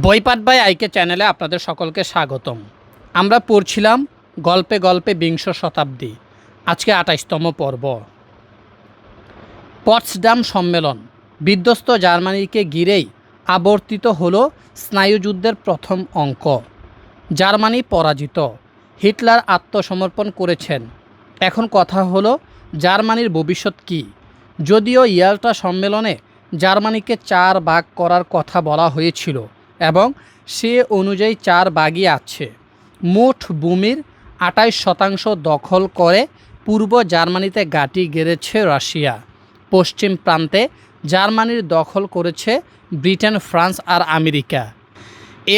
বইপাট by আইকে চ্যানেলে আপনাদের সকলকে স্বাগতম। আমরা পড়ছিলাম গল্পে গল্পে বিংশ শতাব্দী, আজকে আঠাইশতম পর্ব। পটসডাম সম্মেলন, বিধ্বস্ত জার্মানিকে ঘিরেই আবর্তিত হল স্নায়ুযুদ্ধের প্রথম অঙ্ক। জার্মানি পরাজিত, হিটলার আত্মসমর্পণ করেছেন। এখন কথা হলো জার্মানির ভবিষ্যৎ কী? যদিও ইয়াল্টা সম্মেলনে জার্মানিকে চার ভাগ করার কথা বলা হয়েছিল এবং সে অনুযায়ী চার ভাগই আছে। মোট ভূমির আটাইশ শতাংশ দখল করে পূর্ব জার্মানিতে গাটি গেড়েছে রাশিয়া। পশ্চিম প্রান্তে জার্মানির দখল করেছে ব্রিটেন, ফ্রান্স আর আমেরিকা।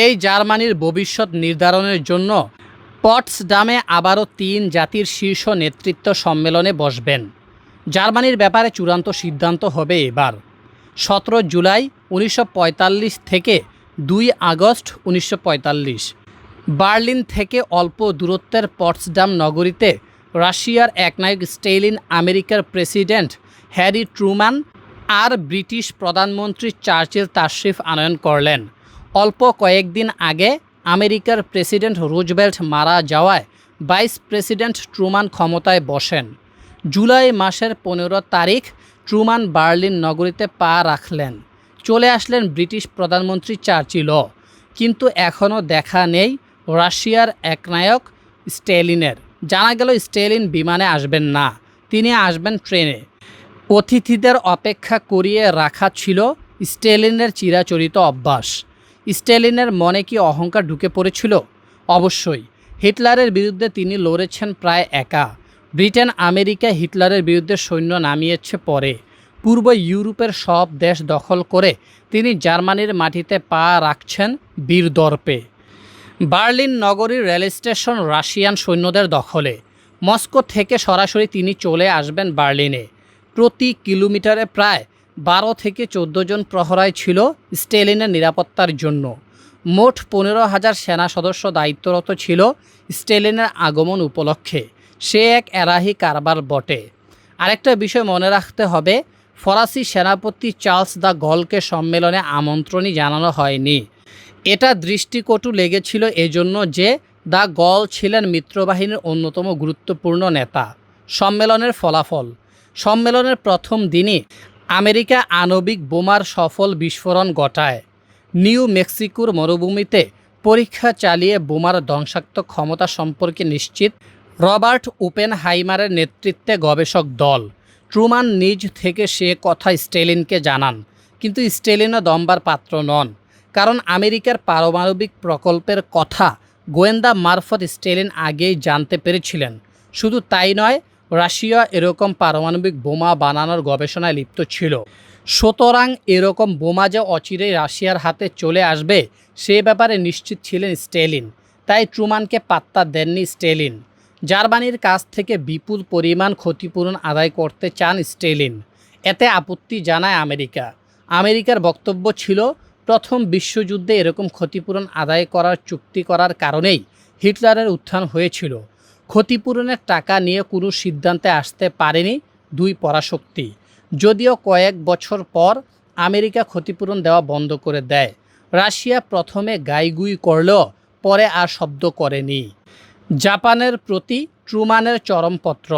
এই জার্মানির ভবিষ্যৎ নির্ধারণের জন্য পটসডামে আবারও তিন জাতির শীর্ষ নেতৃত্ব সম্মেলনে বসবেন। জার্মানির ব্যাপারে চূড়ান্ত সিদ্ধান্ত হবে এবার। সতেরো জুলাই উনিশশো পঁয়তাল্লিশ থেকে দুই আগস্ট উনিশশো পঁয়তাল্লিশ। বার্লিন থেকে অল্প দূরত্বের পটসডাম নগরীতে রাশিয়ার একনায়ক স্টেলিন আমেরিকার প্রেসিডেন্ট হ্যারি ট্রুম্যান আর ব্রিটিশ প্রধানমন্ত্রী চার্চিল তাশরিফ আনয়ন করলেন। অল্প কয়েকদিন আগে আমেরিকার প্রেসিডেন্ট রুজবেল্ট মারা যাওয়ায় ভাইস প্রেসিডেন্ট ট্রুমান ক্ষমতায় বসেন। জুলাই মাসের পনেরো তারিখ ট্রুমান বার্লিন নগরীতে পা রাখলেন। চলে আসলেন ব্রিটিশ প্রধানমন্ত্রী চার্চিলও কিন্তু এখনও দেখা নেই রাশিয়ার একনায়ক স্টেলিনের। জানা গেল স্টেলিন বিমানে আসবেন না, তিনি আসবেন ট্রেনে। অতিথিদের অপেক্ষা করিয়ে রাখা ছিল স্টেলিনের চিরাচরিত অভ্যাস। স্টেলিনের মনে কি অহংকার ঢুকে পড়েছিল? অবশ্যই। হিটলারের বিরুদ্ধে তিনি লড়েছেন প্রায় একা। ব্রিটেন আমেরিকা হিটলারের বিরুদ্ধে সৈন্য নামিয়েছে পরে। পূর্ব ইউরোপের সব দেশ দখল করে তিনি জার্মানির মাটিতে পা রাখছেন বীরদর্পে। বার্লিন নগরীর রেল স্টেশন রাশিয়ান সৈন্যদের দখলে। মস্কো থেকে সরাসরি তিনি চলে আসবেন বার্লিনে। প্রতি কিলোমিটারে প্রায় বারো থেকে চোদ্দ জন প্রহরায় ছিল স্টেলিনের নিরাপত্তার জন্য। মোট পনেরো হাজার সেনা সদস্য দায়িত্বরত ছিল স্টেলিনের আগমন উপলক্ষে। সে এক এরাহি কারবার বটে। আরেকটা বিষয় মনে রাখতে হবে ফরাসি সেনাপতি চার্লস দ্য গলকে সম্মেলনে আমন্ত্রণই জানানো হয়নি। এটা দৃষ্টিকটু লেগেছিল এজন্য যে দ্য গল ছিলেন মিত্রবাহিনীর অন্যতম গুরুত্বপূর্ণ নেতা। সম্মেলনের ফলাফল। সম্মেলনের প্রথম দিনই আমেরিকা আণবিক বোমার সফল বিস্ফোরণ ঘটায়। নিউ মেক্সিকোর মরুভূমিতে পরীক্ষা চালিয়ে বোমার ধ্বংসাত্মক ক্ষমতা সম্পর্কে নিশ্চিত রবার্ট ওপেন হাইমারের নেতৃত্বে গবেষক দল। ট্রুমান নিজ থেকে সে কথা স্টেলিনকে জানান, কিন্তু স্টেলিনও দম্বার পাত্র নন, কারণ আমেরিকার পারমাণবিক প্রকল্পের কথা গোয়েন্দা মারফত স্টেলিন আগেই জানতে পেরেছিলেন। শুধু তাই নয়, রাশিয়া এরকম পারমাণবিক বোমা বানানোর গবেষণায় লিপ্ত ছিল। সুতরাং এরকম বোমা যে অচিরেই রাশিয়ার হাতে চলে আসবে, সে ব্যাপারে নিশ্চিত ছিলেন স্টেলিন, তাই ট্রুমানকে পাত্তা দেননি স্টেলিন। জার্মানির কাছ থেকে বিপুল পরিমাণ ক্ষতিপূরণ আদায় করতে চান স্টেলিন। এতে আপত্তি জানায় আমেরিকা। আমেরিকার বক্তব্য ছিল, প্রথম বিশ্বযুদ্ধে এরকম ক্ষতিপূরণ আদায় করার চুক্তি করার কারণেই হিটলারের উত্থান হয়েছিল। ক্ষতিপূরণের টাকা নিয়ে কোনো সিদ্ধান্তে আসতে পারেনি দুই পরাশক্তি। যদিও কয়েক বছর পর আমেরিকা ক্ষতিপূরণ দেওয়া বন্ধ করে দেয়। রাশিয়া প্রথমে গাইগুই করলেও পরে আর শব্দ করেনি। জাপানের প্রতি ট্রুমানের চরমপত্র।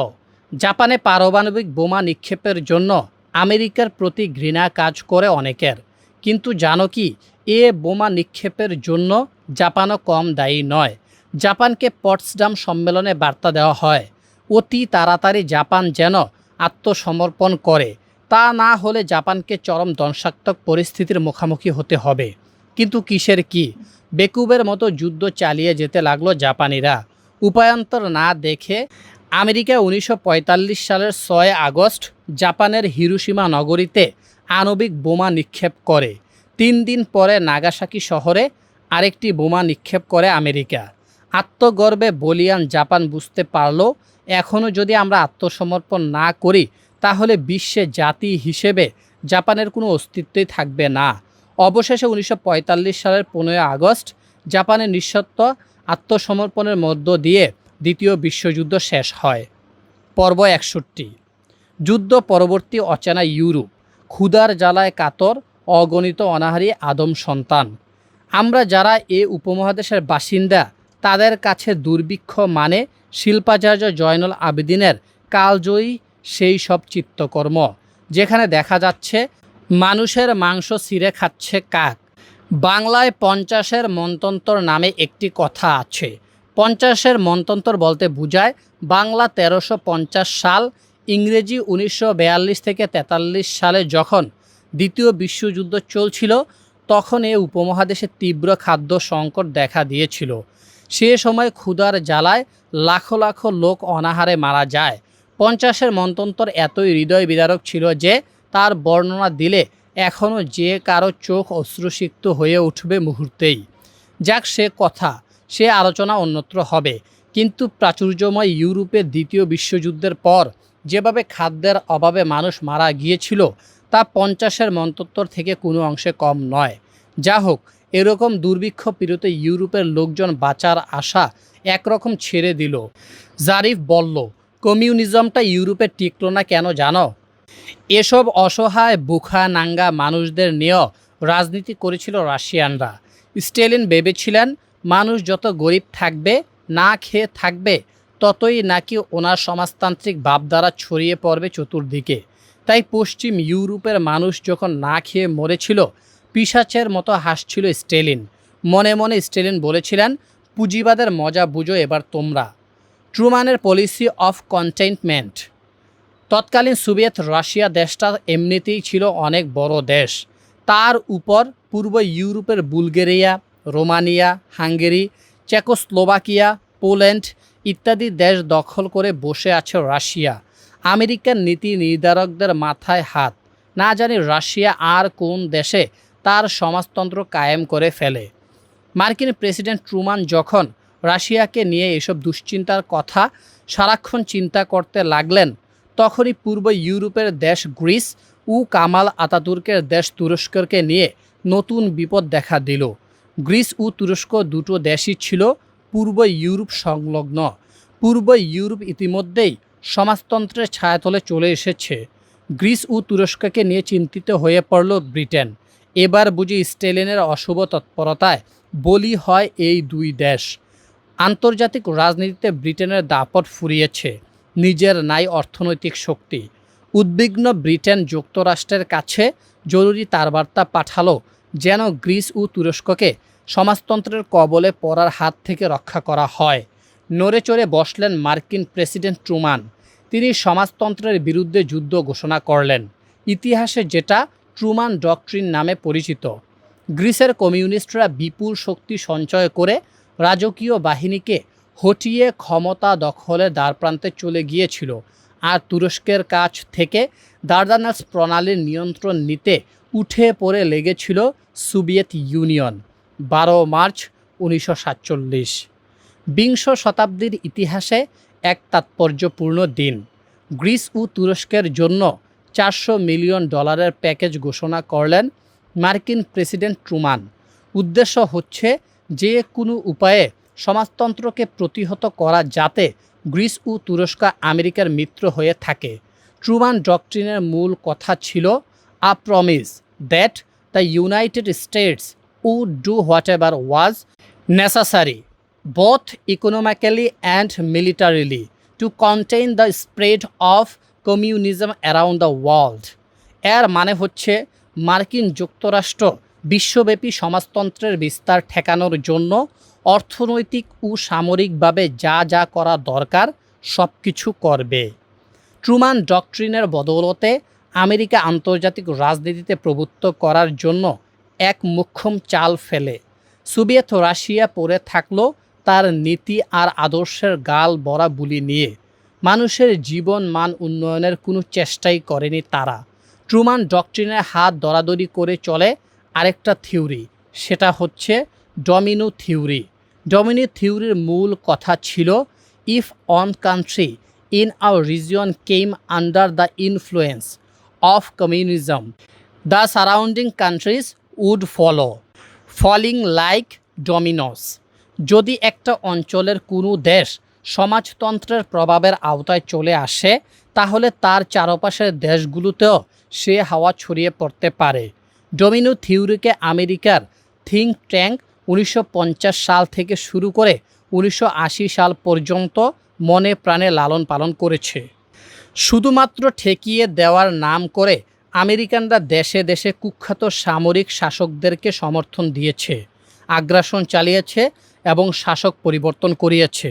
জাপানে পারমাণবিক বোমা নিক্ষেপের জন্য আমেরিকার প্রতি ঘৃণা কাজ করে অনেকের। কিন্তু জানো কি, এ বোমা নিক্ষেপের জন্য জাপানও কম দায়ী নয়। জাপানকে পটসডাম সম্মেলনে বার্তা দেওয়া হয়, অতি তাড়াতাড়ি জাপান যেন আত্মসমর্পণ করে। তা না হলে জাপানকে চরম ধ্বংসাত্মক পরিস্থিতির মুখোমুখি হতে হবে। কিন্তু কিসের কি? বেকুবের মতো যুদ্ধ চালিয়ে যেতে লাগল জাপানিরা। উপায়ন্তর না দেখে আমেরিকা উনিশশো পঁয়তাল্লিশ সালের ছয় আগস্ট জাপানের হিরুসীমা নগরীতে আণবিক বোমা নিক্ষেপ করে। তিন দিন পরে নাগাসাকি শহরে আরেকটি বোমা নিক্ষেপ করে আমেরিকা। আত্মগর্বে বলিয়ান জাপান বুঝতে পারল এখনও যদি আমরা আত্মসমর্পণ না করি, তাহলে বিশ্বে জাতি হিসেবে জাপানের কোনো অস্তিত্বই থাকবে না। অবশেষে উনিশশো পঁয়তাল্লিশ সালের পনেরোই আগস্ট জাপানের নিঃসত্ব আত্মসমর্পণের মধ্য দিয়ে দ্বিতীয় বিশ্বযুদ্ধ শেষ হয়। পর্ব একষট্টি। যুদ্ধ পরবর্তী অচেনা ইউরোপ, ক্ষুধার জ্বালায় কাতর, অগণিত অনাহারী আদম সন্তান। আমরা যারা এ উপমহাদেশের বাসিন্দা, তাদের কাছে দুর্ভিক্ষ মানে শিল্পাচার্য জয়নুল আবেদিনের কালজয়ী সেই সব চিত্তকর্ম, যেখানে দেখা যাচ্ছে মানুষের মাংস ছিঁড়ে খাচ্ছে কাক। বাংলায় পঞ্চাশের মন্তন্তর নামে একটি কথা আছে। পঞ্চাশের মন্তন্তর বলতে বোঝায়, বাংলা তেরোশো সাল, ইংরেজি উনিশশো থেকে তেতাল্লিশ সালে যখন দ্বিতীয় বিশ্বযুদ্ধ চলছিল, তখন এ উপমহাদেশে তীব্র খাদ্য সংকট দেখা দিয়েছিল। সে সময় ক্ষুধার জ্বালায় লাখো লাখো লোক অনাহারে মারা যায়। পঞ্চাশের মন্তন্তর এতই হৃদয় বিদারক ছিল যে, তার বর্ণনা দিলে এখনও যে কারও চোখ অশ্রুসিক্ত হয়ে উঠবে মুহূর্তেই। যাক সে কথা, সে আলোচনা অন্যত্র হবে। কিন্তু প্রাচুর্যময় ইউরোপের দ্বিতীয় বিশ্বযুদ্ধের পর যেভাবে খাদ্যের অভাবে মানুষ মারা গিয়েছিল, তা পঞ্চাশের মন্তত্বর থেকে কোনো অংশে কম নয়। যা হোক এরকম দুর্ভিক্ষ পীড়িত ইউরোপের লোকজন বাঁচার আশা একরকম ছেড়ে দিল। জারিফ বলল, কমিউনিজমটা ইউরোপে টিকল না কেন জানো? এসব অসহায় বুখা নাঙ্গা মানুষদের নিয়েও রাজনীতি করেছিল রাশিয়ানরা। স্টেলিন ভেবেছিলেন, মানুষ যত গরিব থাকবে, না খেয়ে থাকবে, ততই নাকি ওনার সমাজতান্ত্রিক ভাবধারা ছড়িয়ে পড়বে চতুর্দিকে। তাই পশ্চিম ইউরোপের মানুষ যখন না খেয়ে মরেছিল পিসাচের মতো হাসছিল স্টেলিন। মনে মনে স্টেলিন বলেছিলেন, পুঁজিবাদের মজা বুঝো এবার তোমরা। ট্রুমানের পলিসি অফ কন্টেইনমেন্ট। তৎকালীন সোভিয়েত রাশিয়া দেশটা এমনিতেই ছিল অনেক বড় দেশ। তার উপর পূর্ব ইউরোপের Bulgaria, Romania, Hungary, Czechoslovakia, Poland ইত্যাদি দেশ দখল করে বসে আছে রাশিয়া। আমেরিকার নীতি নির্ধারকদের মাথায় হাত। না জানি রাশিয়া আর কোন দেশে তার সমাজতন্ত্র কায়েম করে ফেলে। মার্কিন প্রেসিডেন্ট ট্রুমান যখন রাশিয়াকে নিয়ে এসব দুশ্চিন্তার কথা সারাক্ষণ চিন্তা করতে লাগলেন তখনই পূর্ব ইউরোপের দেশ গ্রিস উ কামাল আতাতুর্কের দেশ তুরস্ককে নিয়ে নতুন বিপদ দেখা দিল। গ্রিস ও তুরস্ক দুটো দেশই ছিল পূর্ব ইউরোপ সংলগ্ন। পূর্ব ইউরোপ ইতিমধ্যেই সমাজতন্ত্রের ছায়াতলে চলে এসেছে। গ্রিস ও তুরস্ককে নিয়ে চিন্তিত হয়ে পড়ল ব্রিটেন। এবার বুঝি স্টেলিনের অশুভ তৎপরতায় বলি হয় এই দুই দেশ। আন্তর্জাতিক রাজনীতিতে ব্রিটেনের দাপট ফুরিয়েছে। নিজের নাই অর্থনৈতিক শক্তি। উদ্বিগ্ন ব্রিটেন যুক্তরাষ্ট্রের কাছে জরুরি তার বার্তা পাঠালো যেন গ্রিস ও তুরস্ককে সমাজতন্ত্রের কবলে পড়ার হাত থেকে রক্ষা করা হয়। নড়ে চড়ে বসলেন মার্কিন প্রেসিডেন্ট ট্রুমান। তিনি সমাজতন্ত্রের বিরুদ্ধে যুদ্ধ ঘোষণা করলেন। ইতিহাসে যেটা ট্রুমান ডক্ট্রিন নামে পরিচিত। গ্রিসের কমিউনিস্টরা বিপুল শক্তি সঞ্চয় করে রাজকীয় বাহিনীকে হটিয়ে ক্ষমতা দখলের দ্বারপ্রান্তে চলে গিয়েছিল আর তুরস্কের কাছ থেকে দার্দানাস প্রণালীর নিয়ন্ত্রণ নিতে উঠে পড়ে লেগেছিল সোভিয়েত ইউনিয়ন, বারো মার্চ উনিশশো সাতচল্লিশ। বিংশ শতাব্দীর ইতিহাসে এক তাৎপর্যপূর্ণ দিন। গ্রিস ও তুরস্কের জন্য চারশো মিলিয়ন ডলারের প্যাকেজ ঘোষণা করলেন মার্কিন প্রেসিডেন্ট ট্রুমান। উদ্দেশ্য হচ্ছে যে কোনো উপায়ে সমাজতন্ত্রকে প্রতিহত করা যাতে গ্রিস ও তুরস্ক আমেরিকার মিত্র হয়ে থাকে। ট্রুমান ডক্ট্রিনের মূল কথা ছিল a promise that the United States would do whatever was necessary both economically and militarily to contain the spread of communism around the world এর মানে হচ্ছে, মার্কিন যুক্তরাষ্ট্র বিশ্বব্যাপী সমাজতন্ত্রের বিস্তার ঠেকানোর জন্য অর্থনৈতিক ও সামরিকভাবে যা যা করা দরকার সব কিছু করবে। ট্রুমান ডক্ট্রিনের বদৌলতে আমেরিকা আন্তর্জাতিক রাজনীতিতে প্রভুত্ব করার জন্য এক মুখ্যম চাল ফেলে। সোভিয়েত রাশিয়া পড়ে থাকল তার নীতি আর আদর্শের গাল বরা বুলি নিয়ে। মানুষের জীবন মান উন্নয়নের কোনো চেষ্টাই করেনি তারা। ট্রুমান ডক্ট্রিনের হাত দরাদরি করে চলে আরেকটা থিওরি, সেটা হচ্ছে ডমিনো থিওরি। ডমিনো থিওরির মূল কথা ছিল if one country in our region came under the influence of communism the surrounding countries would follow falling like dominoes যদি একটা অঞ্চলের কোনো দেশ সমাজতন্ত্রের প্রভাবের আওতায় চলে আসে, তাহলে তার চারপাশের দেশগুলোতেও সে হাওয়া ছড়িয়ে পড়তে পারে। ডমিনো থিওরিকে আমেরিকার থিঙ্ক ট্যাঙ্ক উনিশশো পঞ্চাশ সাল থেকে শুরু করে উনিশশো আশি সাল পর্যন্ত মনে প্রাণে লালন পালন করেছে। শুধুমাত্র ঠেকিয়ে দেওয়ার নাম করে আমেরিকানরা দেশে দেশে কুখ্যাত সামরিক শাসকদেরকে সমর্থন দিয়েছে, আগ্রাসন চালিয়েছে এবং শাসক পরিবর্তন করিয়েছে।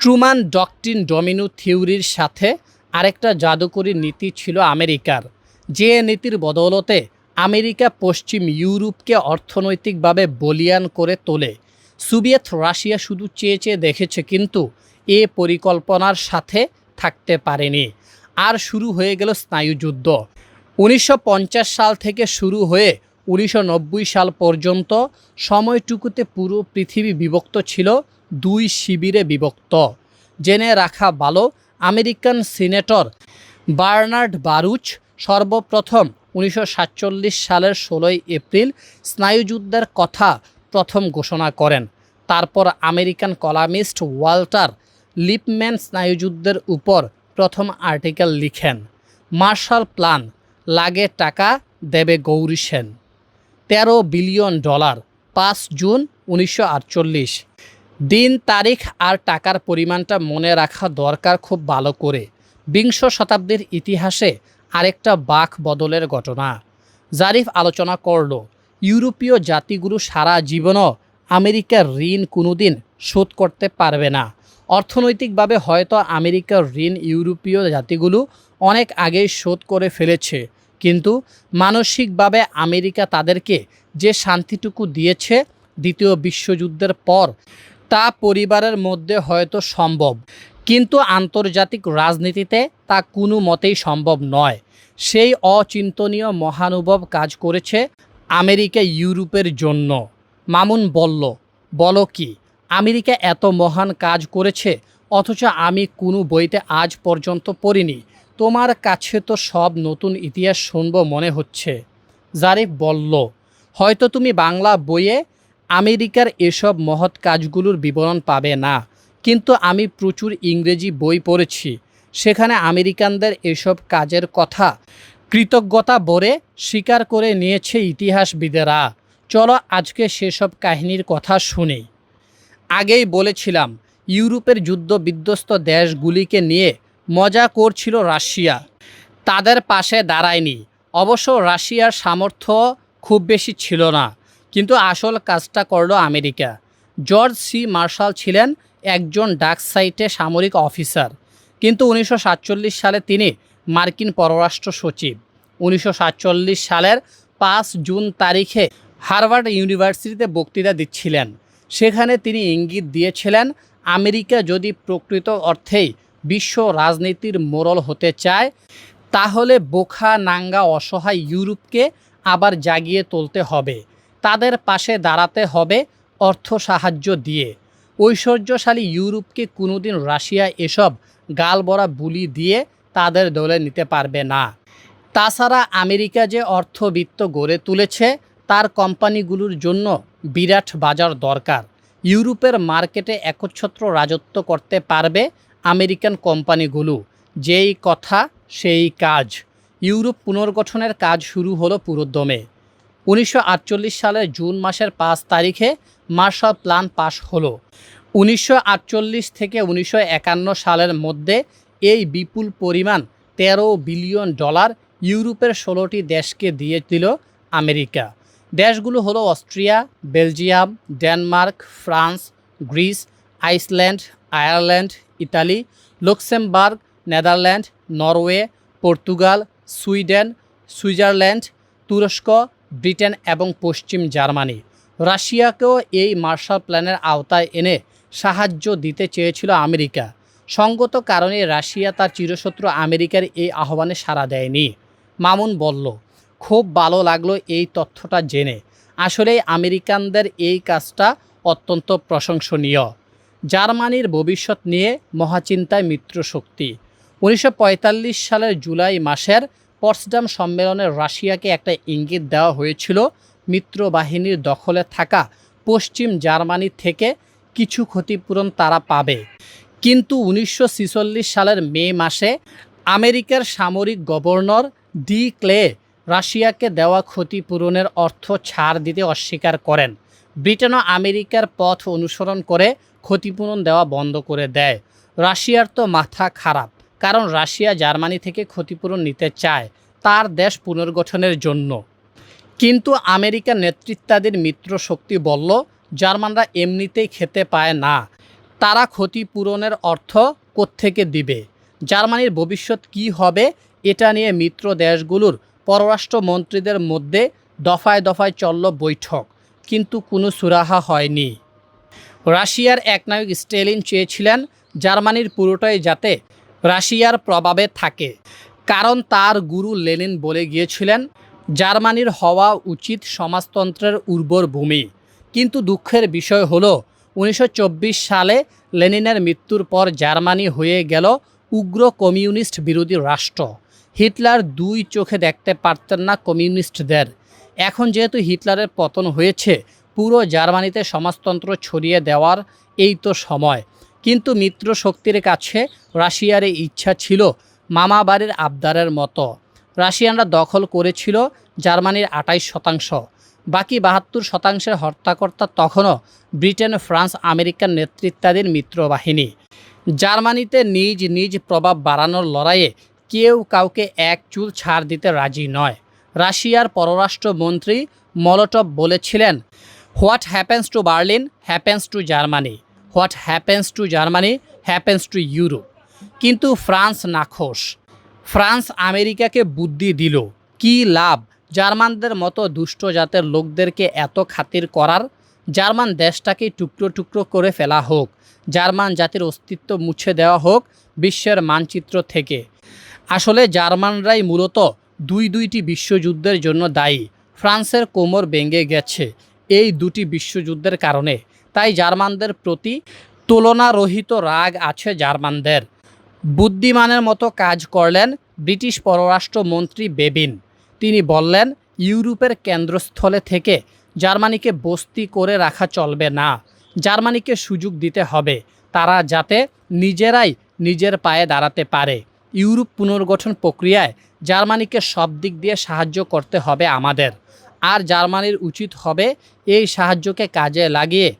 ট্রুমান ডকটিন ডমিনো থিওরির সাথে আরেকটা জাদুকরী নীতি ছিল আমেরিকার, যে নীতির বদৌলতে আমেরিকা পশ্চিম ইউরোপকে অর্থনৈতিকভাবে বলিয়ান করে তোলে। সোভিয়েত রাশিয়া শুধু চেয়ে চেয়ে দেখেছে কিন্তু এ পরিকল্পনার সাথে থাকতে পারেনি। আর শুরু হয়ে গেল স্নায়ুযুদ্ধ উনিশশো পঞ্চাশ সাল থেকে শুরু হয়ে উনিশশো নব্বই সাল পর্যন্ত সময়টুকুতে পুরো পৃথিবী বিভক্ত ছিল, দুই শিবিরে বিভক্ত। জেনে রাখা ভালো, আমেরিকান সিনেটর বার্নার্ড বারুচ সর্বপ্রথম উনিশশো সাতচল্লিশ সালের ষোলোই এপ্রিল স্নায়ুযুদ্ধের কথা প্রথম ঘোষণা করেন। তারপর আমেরিকান কলামিস্ট ওয়াল্টার লিপম্যান স্নায়ুযুদ্ধের উপর প্রথম আর্টিকেল লিখেন, মার্শাল প্ল্যান, লাগে টাকা দেবে গৌরী সেন। তেরো বিলিয়ন ডলার, পাঁচ জুন উনিশশো আটচল্লিশ। দিন, তারিখ আর টাকার পরিমাণটা মনে রাখা দরকার খুব ভালো করে। বিংশ শতাব্দীর ইতিহাসে আরেকটা বাক বদলের ঘটনা। জারিফ আলোচনা করল, ইউরোপীয় জাতিগুলো সারা জীবনও আমেরিকার ঋণ কোনোদিন শোধ করতে পারবে না। অর্থনৈতিকভাবে হয়তো আমেরিকার ঋণ ইউরোপীয় জাতিগুলো অনেক আগেই শোধ করে ফেলেছে। কিন্তু মানসিকভাবে আমেরিকা তাদেরকে যে শান্তিটুকু দিয়েছে দ্বিতীয় বিশ্বযুদ্ধের পর, তা পরিবারের মধ্যে হয়তো সম্ভব। কিন্তু আন্তর্জাতিক রাজনীতিতে তা কোনো মতেই সম্ভব নয়। সেই অচিন্তনীয় মহানুভব কাজ করেছে আমেরিকা ইউরোপের জন্য। মামুন বলল, বলো কি, আমেরিকা এত মহান কাজ করেছে, অথচ আমি কোনো বইতে আজ পর্যন্ত পড়িনি। তোমার কাছে তো সব নতুন ইতিহাস শুনব মনে হচ্ছে। জারিফ বলল, হয়তো তুমি বাংলা বইয়ে আমেরিকার এসব মহৎ কাজগুলোর বিবরণ পাবে না, কিন্তু আমি প্রচুর ইংরেজি বই পড়েছি। সেখানে আমেরিকানদের এসব কাজের কথা কৃতজ্ঞতা বরে স্বীকার করে নিয়েছে ইতিহাসবিদেরা। চলো আজকে সেসব কাহিনীর কথা শুনি। আগেই বলেছিলাম, ইউরোপের যুদ্ধ বিধ্বস্ত দেশগুলিকে নিয়ে মজা করছিল রাশিয়া। তাদের পাশে দাঁড়ায়নি। অবশ্য রাশিয়ার সামর্থ্য খুব বেশি ছিল না, কিন্তু আসল কাজটা করল আমেরিকা। জর্জ সি মার্শাল ছিলেন একজন ডাক সাইটে সামরিক অফিসার। কিন্তু উনিশশো সাতচল্লিশ সালে তিনি মার্কিন পররাষ্ট্র সচিব। উনিশশো সাতচল্লিশ সালের পাঁচ জুন তারিখে হার্ভার্ড ইউনিভার্সিটিতে বক্তৃতা দিচ্ছিলেন। সেখানে তিনি ইঙ্গিত দিয়েছিলেন, আমেরিকা যদি প্রকৃত অর্থেই বিশ্ব রাজনীতির মোড়ল হতে চায়, তাহলে বোখা নাঙ্গা অসহায় ইউরোপকে আবার জাগিয়ে তুলতে হবে। তাদের পাশে দাঁড়াতে হবে অর্থ সাহায্য দিয়ে। ঐশ্বর্যশালী ইউরোপকে কোনোদিন রাশিয়া এসব গালবরা বুলি দিয়ে তাদের দলে নিতে পারবে না। তাছাড়া আমেরিকা যে অর্থবিত্ত গড়ে তুলেছে, তার কোম্পানিগুলোর জন্য বিরাট বাজার দরকার। ইউরোপের মার্কেটে একচ্ছত্র রাজত্ব করতে পারবে আমেরিকান কোম্পানিগুলো। যেই কথা, সেই কাজ। ইউরোপ পুনর্গঠনের কাজ শুরু হলো পুরোদমে উনিশশো আটচল্লিশ সালের জুন মাসের পাঁচ তারিখে মার্শাল প্ল্যান পাশ হলো। উনিশশো আটচল্লিশ থেকে উনিশশো একান্ন সালের মধ্যে এই বিপুল পরিমাণ তেরো বিলিয়ন ডলার ইউরোপের ষোলোটি দেশকে দিয়ে দিল আমেরিকা। দেশগুলো হলো Austria, Belgium, Denmark, France, Greece, Iceland, Ireland, Italy, Luxembourg, Netherland, Norway, Portugal, Sweden, Switzerland, তুরস্ক, ব্রিটেন এবং পশ্চিম জার্মানি। রাশিয়াকেও এই মার্শাল প্ল্যানের আওতায় এনে সাহায্য দিতে চেয়েছিল আমেরিকা। সঙ্গত কারণে রাশিয়া তার চিরশত্রু আমেরিকার এই আহ্বানে সাড়া দেয়নি। মামুন বলল, খুব ভালো লাগল এই তথ্যটা জেনে। আসলে আমেরিকানদের এই কাজটা অত্যন্ত প্রশংসনীয়। জার্মানির ভবিষ্যৎ নিয়ে মহাচিন্তায় মিত্রশক্তি উনিশশো পঁয়তাল্লিশ সালের জুলাই মাসের পটসডাম সম্মেলনে রাশিয়াকে একটা ইঙ্গিত দেওয়া হয়েছিল মিত্র বাহিনীর দখলে থাকা পশ্চিম জার্মানি থেকে কিছু ক্ষতিপূরণ তারা পাবে। কিন্তু উনিশশো ছেচল্লিশ সালের মে মাসে আমেরিকার সামরিক গভর্নর ডি ক্লে রাশিয়াকে দেওয়া ক্ষতিপূরণের অর্থ ছাড় দিতে অস্বীকার করেন। ব্রিটেন আমেরিকার পথ অনুসরণ করে ক্ষতিপূরণ দেওয়া বন্ধ করে দেয়। রাশিয়ার তো মাথা খারাপ, কারণ রাশিয়া জার্মানি থেকে ক্ষতিপূরণ নিতে চায় তার দেশ পুনর্গঠনের জন্য। কিন্তু আমেরিকার নেতৃত্বাধীন মিত্র শক্তি বলল জার্মানরা এমনিতেই খেতে পায় না। তারা ক্ষতিপূরণের অর্থ কোত্থেকে দিবে? জার্মানির ভবিষ্যৎ কি হবে? এটা নিয়ে মিত্র দেশগুলোর পররাষ্ট্রমন্ত্রীদের মধ্যে দফায় দফায় চলল বৈঠক, কিন্তু কোনো সুরাহা হয়নি। রাশিয়ার একনায়ক স্টেলিন চেয়েছিলেন জার্মানির পুরোটাই যাতে রাশিয়ার প্রভাবে থাকে, কারণ তার গুরু লেনিন বলে গিয়েছিলেন, জার্মানির হওয়া উচিত সমাজতন্ত্রের উর্বর ভূমি। কিন্তু দুঃখের বিষয় হলো, উনিশশো সালে লেনিনের মৃত্যুর পর জার্মানি হয়ে গেল উগ্র কমিউনিস্ট বিরোধী রাষ্ট্র। হিটলার দুই চোখে দেখতে পারতেন না কমিউনিস্টদের। এখন যেহেতু হিটলারের পতন হয়েছে, পুরো জার্মানিতে সমাজতন্ত্র ছড়িয়ে দেওয়ার এই তো সময়। কিন্তু মিত্র শক্তির কাছে রাশিয়ার এই ইচ্ছা ছিল মামা বাড়ির আবদারের মতো। রাশিয়ানরা দখল করেছিল জার্মানির আটাইশ শতাংশ। বাকি বাহাত্তর শতাংশের হর্তাকর্তা তখনও ব্রিটেন, ফ্রান্স, আমেরিকার নেতৃত্বাধীন মিত্রবাহিনী। জার্মানিতে নিজ নিজ প্রভাব বাড়ানোর লড়াইয়ে কেউ কাউকে এক চুল ছাড় দিতে রাজি নয়। রাশিয়ার পররাষ্ট্রমন্ত্রী মলোটভ বলেছিলেন, what happens to Berlin happens to Germany. What happens to Germany happens to Europe. কিন্তু ফ্রান্স নাখোশ। ফ্রান্স আমেরিকাকে বুদ্ধি দিল, কি লাভ? জার্মানদের মতো দুষ্ট জাতের লোকদেরকে এত খাতির করার জার্মান দেশটাকে টুকরো টুকরো করে ফেলা হোক, জার্মান জাতির অস্তিত্ব মুছে দেওয়া হোক বিশ্বের মানচিত্র থেকে। আসলে জার্মানরাই মূলত দুই দুইটি বিশ্বযুদ্ধের জন্য দায়ী। ফ্রান্সের কোমর ভেঙে গেছে এই দুটি বিশ্বযুদ্ধের কারণে। তাই জার্মানদের প্রতি তুলনারহিত রাগ আছে জার্মানদের। বুদ্ধিমানের মতো কাজ করলেন ব্রিটিশ পররাষ্ট্রমন্ত্রী বেবিন। তিনি বললেন, ইউরোপের কেন্দ্রস্থলে থেকে জার্মানিকে বস্তি করে রাখা চলবে না। জার্মানিকে সুযোগ দিতে হবে। তারা যাতে নিজেরাই নিজের পায়ে দাঁড়াতে পারে। ইউরোপ পুনর্গঠন প্রক্রিয়ায় জার্মানিকে সব দিক দিয়ে সাহায্য করতে হবে আমাদের। আর জার্মানির উচিত হবে এই সাহায্যকে কাজে লাগিয়ে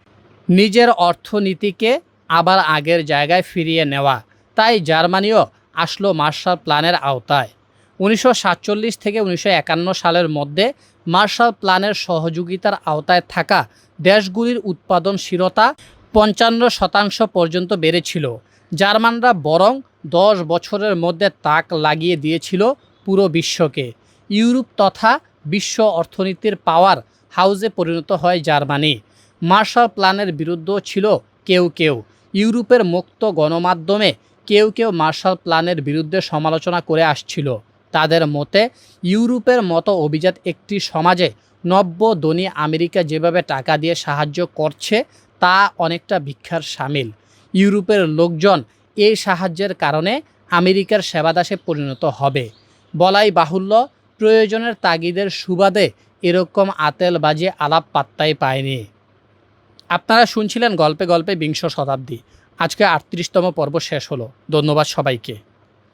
নিজের অর্থনীতিকে আবার আগের জায়গায় ফিরিয়ে নেওয়া। তাই জার্মানিও আসলো মার্শাল প্ল্যানের আওতায়। উনিশশো সাতচল্লিশ থেকে উনিশশো একান্ন সালের মধ্যে মার্শাল প্ল্যানের সহযোগিতার আওতায় থাকা দেশগুলির উৎপাদনশীলতা পঞ্চান্ন শতাংশ পর্যন্ত বেড়েছিল। জার্মানরা বরং দশ বছরের মধ্যে তাক লাগিয়ে দিয়েছিল পুরো বিশ্বকে। ইউরোপ তথা বিশ্ব অর্থনীতির পাওয়ার হাউসে পরিণত হয় জার্মানি। মার্শাল প্ল্যানের বিরুদ্ধেও ছিল কেউ কেউ। ইউরোপের মুক্ত গণমাধ্যমে কেউ কেউ মার্শাল প্ল্যানের বিরুদ্ধে সমালোচনা করে আসছিল। তাদের মতে, ইউরোপের মতো অভিজাত একটি সমাজে নব্য ধনী আমেরিকা যেভাবে টাকা দিয়ে সাহায্য করছে, তা অনেকটা ভিক্ষার সামিল। ইউরোপের লোকজন এই সাহায্যের কারণে আমেরিকার সেবাদাসে পরিণত হবে। বলাই বাহুল্য, প্রয়োজনের তাগিদের সুবাদে এরকম আতেলবাজি আলাপ পাত্তাই পায়নি। আপনারা শুনছিলেন গল্পে গল্পে বিংশ শতাব্দী। আজকে আটত্রিশতম পর্ব শেষ হলো। ধন্যবাদ সবাইকে।